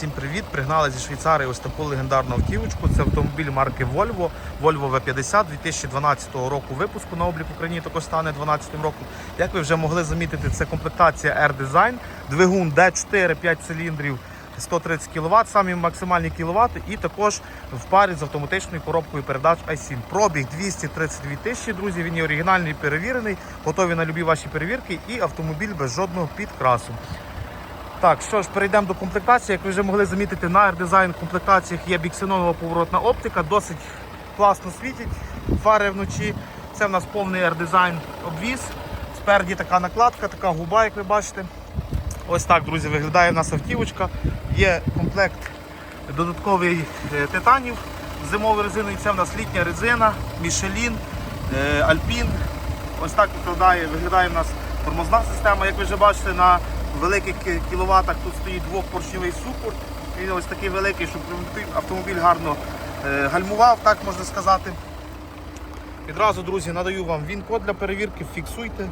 Всім привіт! Пригнали зі Швейцарії ось таку легендарну автівочку. Це автомобіль марки Volvo, Volvo V50 2012 року випуску на облік Україні також стане 2012 роком. Як ви вже могли замітити, це комплектація R-Design, двигун D4, 5 циліндрів, 130 кВт, самі максимальні кВт, і також в парі з автоматичною коробкою передач i7. Пробіг 232 тисячі, друзі. Він є оригінальний, перевірений, готові на любі ваші перевірки і автомобіль без жодного підкрасу. Так, що ж, перейдемо до комплектації. Як ви вже могли замітити, на R-Design комплектаціях є біксенонова поворотна оптика, досить класно світить фари вночі. Це в нас повний R-Design обвіз. Спереді така накладка, така губа, як ви бачите. Ось так, друзі, виглядає в нас автівочка. Є комплект додатковий е, титанів з зимовою резиною. Це в нас літня резина, Michelin, е, Alpine. Ось так виглядає, виглядає в нас тормозна система. Як ви вже бачите, на великих кіловатах тут стоїть двохпоршневий супорт. Він ось такий великий, щоб автомобіль гарно е, гальмував, так можна сказати. Відразу, друзі, надаю вам він-код для перевірки, фіксуйте,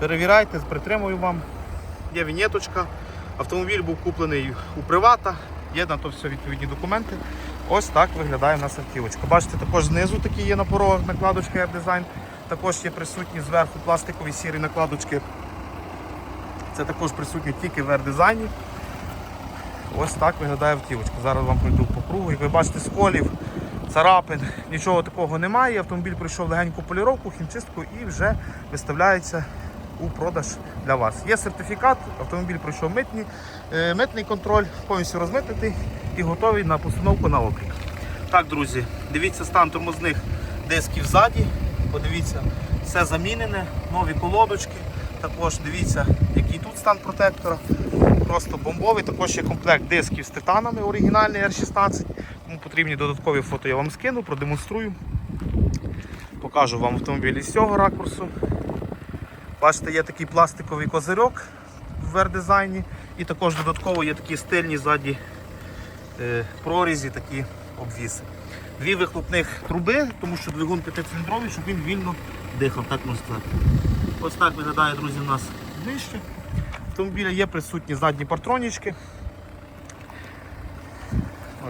перевіряйте, притримую вам. Є вінєточка. Автомобіль був куплений у привата, є на то все відповідні документи. Ось так виглядає в нас автівочка. Бачите, також знизу такі є на порогах накладочки R-Design. Також є присутні зверху пластикові сірі накладочки. Це також присутні тільки в R-Design. Ось так виглядає автівочка. Зараз вам пройду по кругу. Як ви бачите, сколів, царапин, нічого такого немає. Автомобіль пройшов легеньку поліровку, хімчистку і вже виставляється у продаж для вас. Є сертифікат, автомобіль пройшов митні, е, митний контроль, повністю розмитнений і готовий на постановку на облік. Так, друзі, дивіться стан тормозних дисків ззаді. Подивіться, все замінене, нові колодочки. Також дивіться, який тут стан протектора. Просто бомбовий. Також є комплект дисків з титанами, оригінальний R16. Кому потрібні додаткові фото, я вам скину, продемонструю. Покажу вам автомобіль із цього ракурсу. Бачите, є такий пластиковий козирьок в R-дизайні. І також додатково є такі стильні ззаді е, прорізі, такі обвіси. Дві вихлопних труби, тому що двигун п'ятициліндровий, щоб він вільно дихав, так можна сказати. Ось так виглядає, друзі, у нас нижче. В автомобілі є присутні задні партронічки.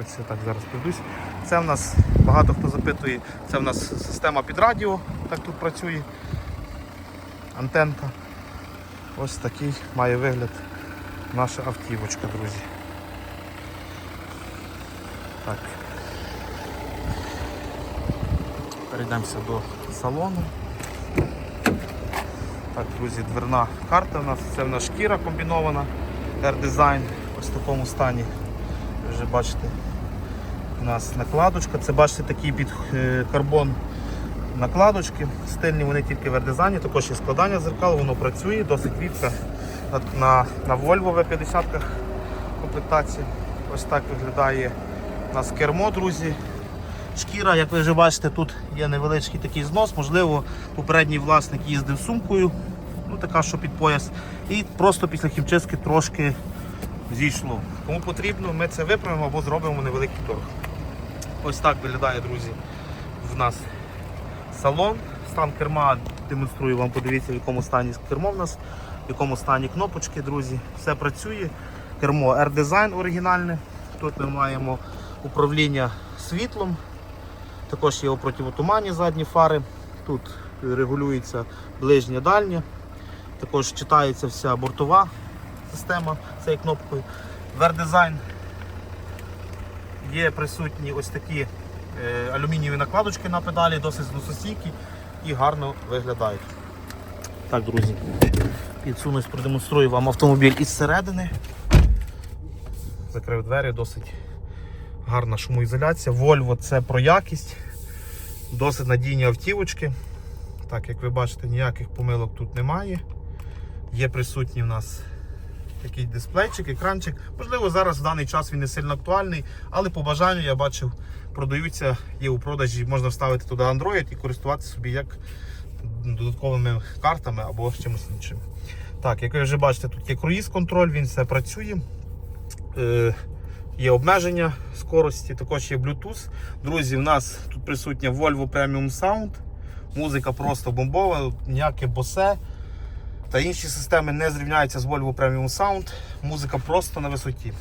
Ось я так зараз пройдусь. Це в нас, багато хто запитує, це в нас система під радіо, так тут працює. Антенка. Ось такий має вигляд наша автівочка, друзі. Так. Перейдемося до салону. Так, друзі, дверна карта у нас. Це в нас шкіра комбінована. R-Design ось в такому стані. Вже бачите, у нас накладочка. Це бачите такий під е, карбон накладочки. Стильні вони тільки в R-Design. Також є складання зеркал, воно працює, досить рідко на, на, Volvo V50 комплектації. Ось так виглядає у нас кермо, друзі. Шкіра, як ви вже бачите, тут є невеличкий такий знос, можливо, попередній власник їздив сумкою, ну така, що під пояс, і просто після хімчистки трошки зійшло. Кому потрібно, ми це виправимо або зробимо невеликий торг. Ось так виглядає, друзі, в нас салон. Стан керма демонструю вам, подивіться, в якому стані кермо в нас, в якому стані кнопочки, друзі. Все працює. Кермо R-Design оригінальне. Тут ми маємо управління світлом. Також є у противотуманні задні фари. Тут регулюється ближнє дальнє. Також читається вся бортова система цією кнопкою. В R-Design є присутні ось такі е, алюмінієві накладочки на педалі, досить зносостійкі і гарно виглядають. Так, друзі, підсунусь, продемонструю вам автомобіль із середини. Закрив двері, досить гарна шумоізоляція. Volvo це про якість, досить надійні автівочки. Так, як ви бачите, ніяких помилок тут немає. Є присутній в нас такий дисплейчик, екранчик. Можливо, зараз в даний час він не сильно актуальний, але по бажанню я бачив, продаються, є у продажі, можна вставити туди Android і користуватися собі як додатковими картами або чимось іншим. Так, як ви вже бачите, тут є круїз-контроль, він все працює. Е, Є обмеження скорості, також є Bluetooth. Друзі, в нас тут присутня Volvo Premium Sound. Музика просто бомбова, ніяке босе та інші системи не зрівняються з Volvo Premium Sound. Музика просто на висоті.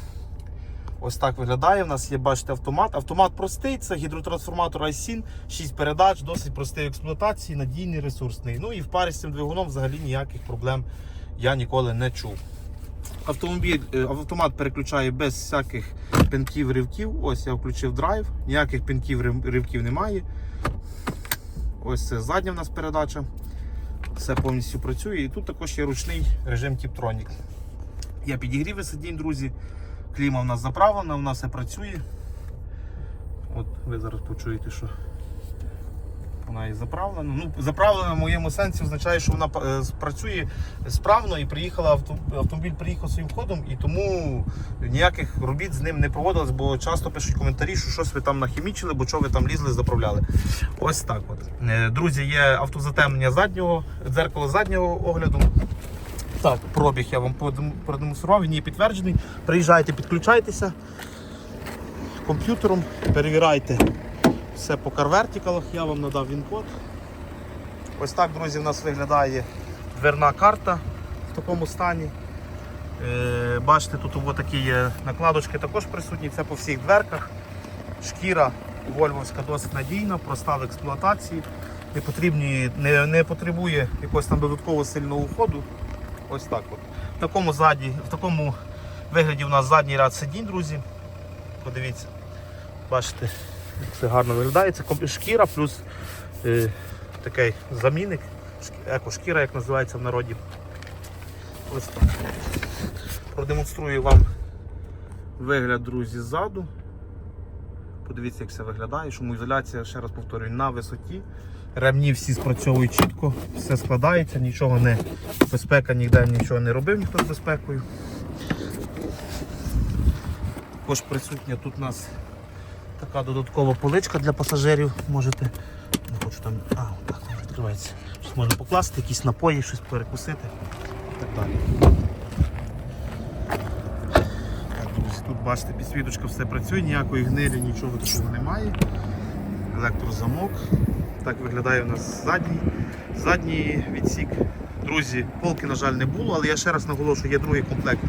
Ось так виглядає. У нас є, бачите, автомат. Автомат простий, це гідротрансформатор iSyn, 6 передач, досить простий в експлуатації, надійний, ресурсний. Ну і в парі з цим двигуном взагалі ніяких проблем я ніколи не чув. Автомобіль, е, автомат переключає без всяких пинків, ривків. Ось я включив драйв, ніяких пинків, ривків немає. Ось це задня в нас передача. Все повністю працює. І тут також є ручний режим Тіптронік. Я підігріви сидінь, друзі. Кліма в нас заправлена, в нас все працює. От ви зараз почуєте, що вона і заправлена. Ну, заправлена в моєму сенсі означає, що вона е, працює справно і приїхала автомобіль приїхав своїм ходом, і тому ніяких робіт з ним не проводилось, бо часто пишуть коментарі, що щось ви там нахімічили, бо що ви там лізли, заправляли. Ось так от. Е, Друзі, є автозатемнення заднього, дзеркало заднього огляду. Так, пробіг я вам продемонстрував, він є підтверджений. Приїжджайте, підключайтеся комп'ютером, перевіряйте все по карвертикалах, я вам надав він-код. Ось так, друзі, в нас виглядає дверна карта в такому стані. Е, бачите, тут ось такі є накладочки також присутні, це по всіх дверках. Шкіра вольвовська досить надійна, проста в експлуатації, не, потрібні, не, не потребує якогось там додаткового сильного уходу. Ось так от. В такому, заді, в такому вигляді у нас задній ряд сидінь, друзі. Подивіться, бачите, все гарно виглядає. Це шкіра плюс е, такий замінник. Екошкіра, як називається в народі. Ось так. Продемонструю вам вигляд, друзі, ззаду. Подивіться, як все виглядає. Шумоізоляція, ще раз повторюю, на висоті. Ремні всі спрацьовують чітко, все складається, нічого не безпека ніде нічого не робив ніхто з безпекою. Також присутня тут у нас така додаткова поличка для пасажирів. Можете, не хочу там, а, так вона відкривається. Щось можна покласти, якісь напої, щось перекусити і так далі. Так, друзі, тут бачите, підсвіточка все працює, ніякої гнилі, нічого такого немає. Електрозамок. Так виглядає у нас задній, задній відсік. Друзі, полки, на жаль, не було, але я ще раз наголошую, є другий комплект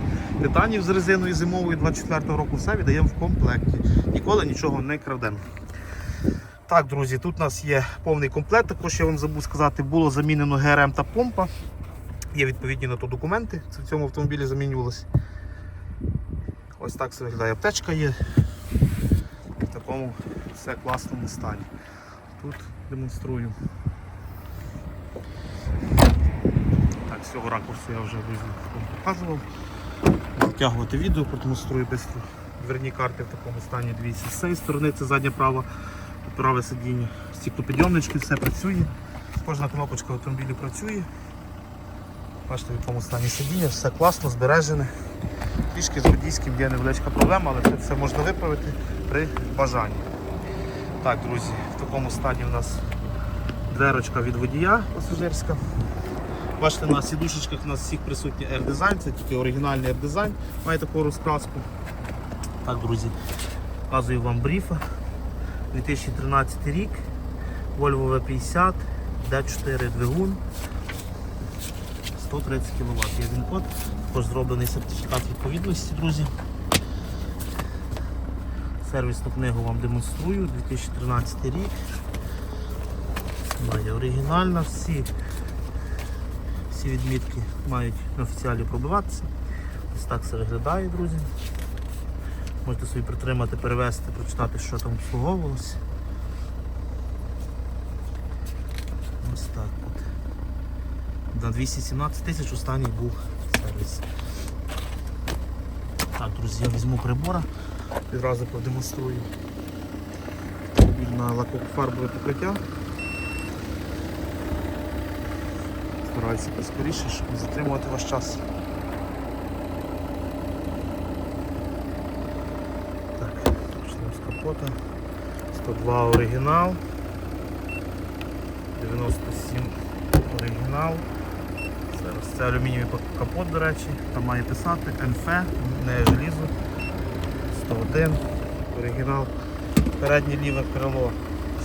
титанів з резиною зимовою 24-го року. Все віддаємо в комплекті. Ніколи нічого не крадемо. Так, друзі, тут у нас є повний комплект. Також я вам забув сказати, було замінено ГРМ та помпа. Є відповідні на то документи. Це в цьому автомобілі замінювалося. Ось так це виглядає. Аптечка є. В такому все класному стані. Тут демонструю. Так, з цього ракурсу я вже вам показував. Затягувати відео, продемонструю швидко. Дверні карти в такому стані дивіться. З цієї сторони це задня права, праве сидіння. Стіклопідйомнички, все працює. Кожна кнопочка в автомобілі працює. Бачите, в якому стані сидіння, все класно, збережене. Трішки з водійським є невеличка проблема, але це все можна виправити при бажанні. Так, друзі, в такому стані у нас дверочка від водія пасажирська. Бачите, на сідушечках у нас всіх присутній R-дизайн, це тільки оригінальний R-дизайн, має таку розкраску. Так, друзі, показую вам бріфа. 2013 рік, Volvo V50, D4 двигун, 130 кВт. Є він код, також зроблений сертифікат відповідності, друзі. Сервісну книгу вам демонструю, 2013 рік. Має оригінальна, всі, всі відмітки мають на офіціалі пробиватися. Ось так це виглядає, друзі. Можете собі притримати, перевести, прочитати, що там обслуговувалося. Ось так от. На 217 тисяч останній був сервіс. Так, друзі, я візьму прибора, відразу продемонструю. Автомобіль на лакофарбове покриття. Стараюся поскоріше, щоб не затримувати ваш час. Так, почнемо з капота. 102 оригінал. 97 оригінал. Зараз це алюмінієвий капот, до речі, там має писати НФ, не желізо. 101 оригінал. Переднє ліве крило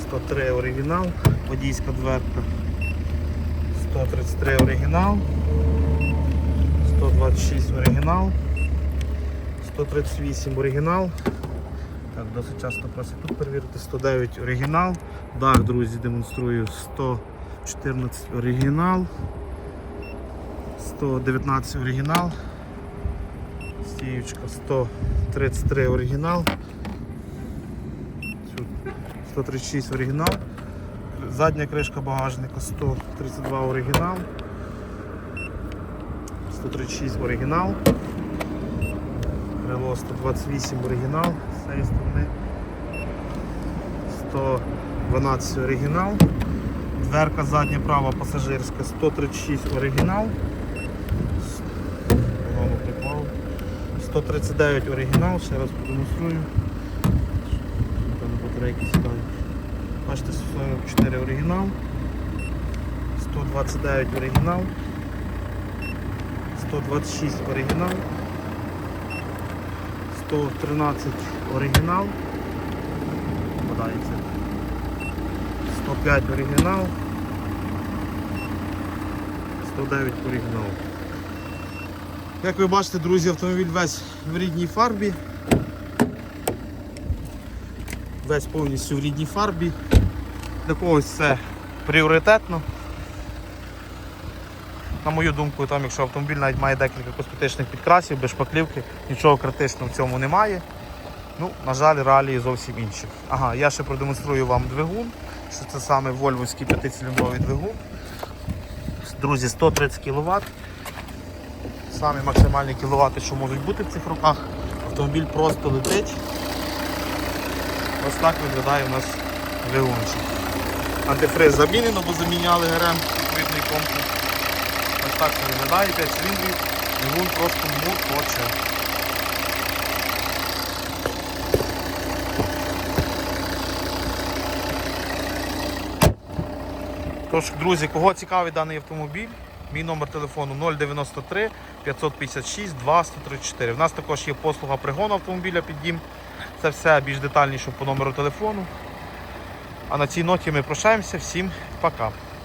103 оригінал, водійська дверка. 133 оригінал. 126 оригінал. 138 оригінал. Так, досить часто просять тут перевірити. 109 оригінал. Дах, друзі, демонструю 114 оригінал. 119 оригінал. Стіючка 133 оригінал. 136 оригінал. Задня кришка багажника 132 оригінал. 136 оригінал. Крило 128 оригінал з цієї сторони. 112 оригінал. Дверка задня права пасажирська 136 оригінал. 139 оригінал, ще раз продемонструю. Батарейки сідають. Бачите, 44 оригінал. 129 оригінал. 126 оригінал. 113 оригінал. Подається. 105 оригінал. 109 оригінал. Як ви бачите, друзі, автомобіль весь в рідній фарбі. Весь повністю в рідній фарбі. Для когось це пріоритетно. На мою думку, там, якщо автомобіль навіть має декілька косметичних підкрасів, без шпаклівки, нічого критичного в цьому немає. Ну, на жаль, реалії зовсім інші. Ага, я ще продемонструю вам двигун, що це саме вольвовський п'ятициліндровий двигун. Друзі, 130 кВт. Самі максимальні кіловати, що можуть бути в цих руках. Автомобіль просто летить. Ось так виглядає у нас двигунчик. Антифриз замінено, бо заміняли ГРМ відповідний комплекс. Ось так це виглядає, 5 циліндрів, двигун просто муркоче. Тож, друзі, кого цікавий даний автомобіль, мій номер телефону 093 556 234. У нас також є послуга пригону автомобіля під дім. Це все більш детальніше по номеру телефону. А на цій ноті ми прощаємося. Всім пока.